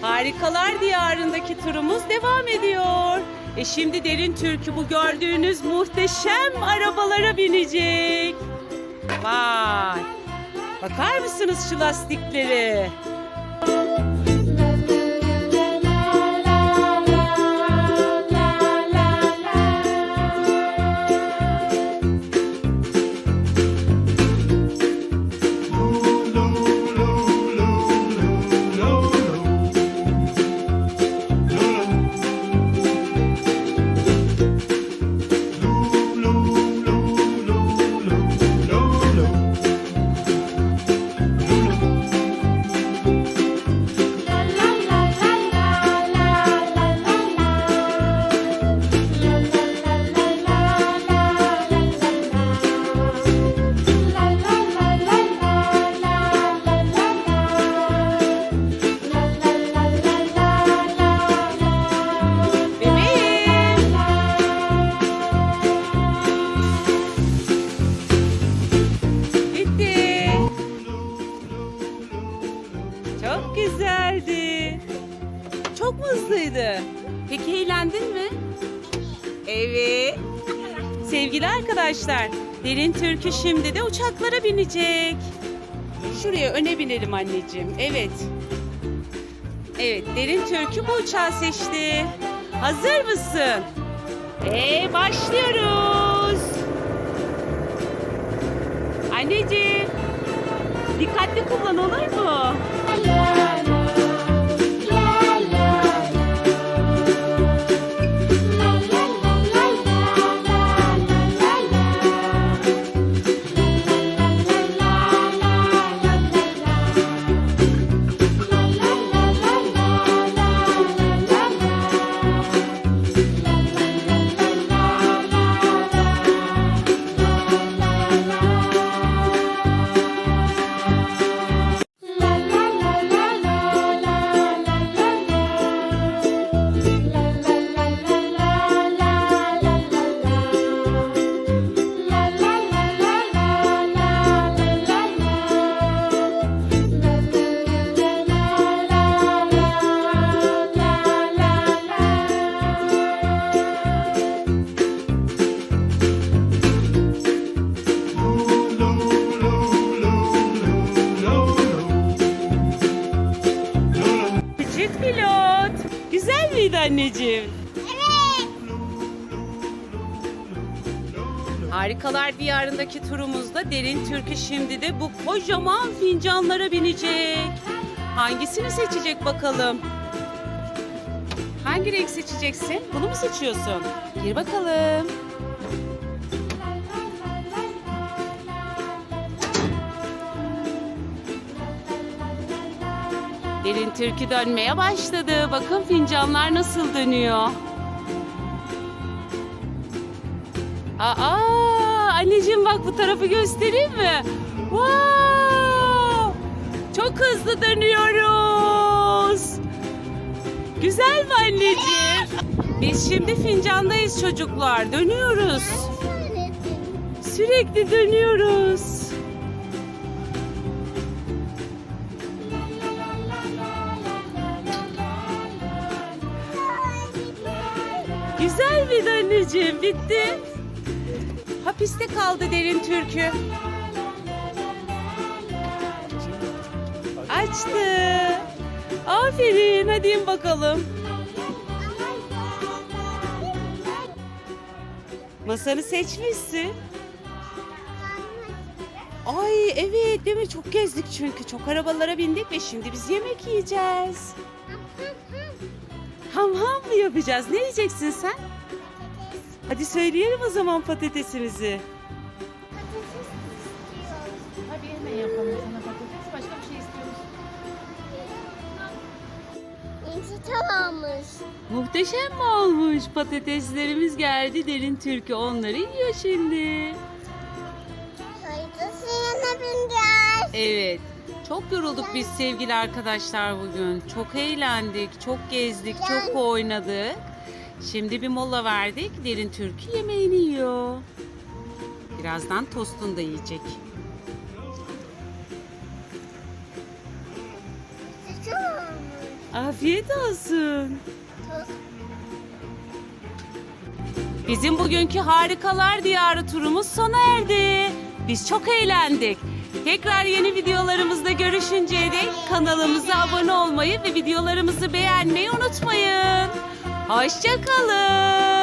Harikalar Diyarı'ndaki turumuz devam ediyor. E şimdi Derin Türk'ü bu gördüğünüz muhteşem arabalara binecek. Vay! Bakar mısınız şu lastiklere? Hızlıydı? Peki eğlendin mi? Evet. Sevgili arkadaşlar, Derin Türkü şimdi de uçaklara binecek. Şuraya öne binelim anneciğim. Evet. Evet, Derin Türkü bu uçağı seçti. Hazır mısın? Ve başlıyoruz. Anneciğim, dikkatli kullan olur mu? Anneciğim? Harikalar Diyarı'ndaki turumuzda Derin Türkü şimdi de bu kocaman fincanlara binecek. Hangisini seçecek bakalım? Hangi renk seçeceksin? Bunu mu seçiyorsun? Gir bakalım. Derin Türkü dönmeye başladı. Bakın fincanlar nasıl dönüyor. Aa, anneciğim bak bu tarafı göstereyim mi? Wow! Çok hızlı dönüyoruz. Güzel mi anneciğim? Biz şimdi fincandayız çocuklar. Dönüyoruz. Sürekli dönüyoruz. Güzel miydi anneciğim? Bitti. Hapiste kaldı derin türkü. Açtı. Aferin. Hadi bakalım. Masanı seçmişsin. Ay evet değil mi? Çok gezdik çünkü. Çok arabalara bindik ve şimdi biz yemek yiyeceğiz. Ham ham mı yapacağız? Ne yiyeceksin sen? Hadi söyleyelim o zaman patatesimizi. Hadi hemen yapalım sana patates. Başka bir şey istiyor musun? İnci tamammış. Muhteşem mi olmuş? Patateslerimiz geldi. Derin türkü onları yiyor şimdi. Haydi suyuna bineceğiz. Evet. Çok yorulduk biz sevgili arkadaşlar bugün. Çok eğlendik, çok gezdik, çok oynadık. Şimdi bir mola verdik. Derin türkü yemeğini yiyor. Birazdan tostunu da yiyecek. Afiyet olsun. Bizim bugünkü Harikalar Diyarı turumuz sona erdi. Biz çok eğlendik. Tekrar yeni videolarımızda görüşünceye dek kanalımıza abone olmayı ve videolarımızı beğenmeyi unutmayın. Hoşçakalın.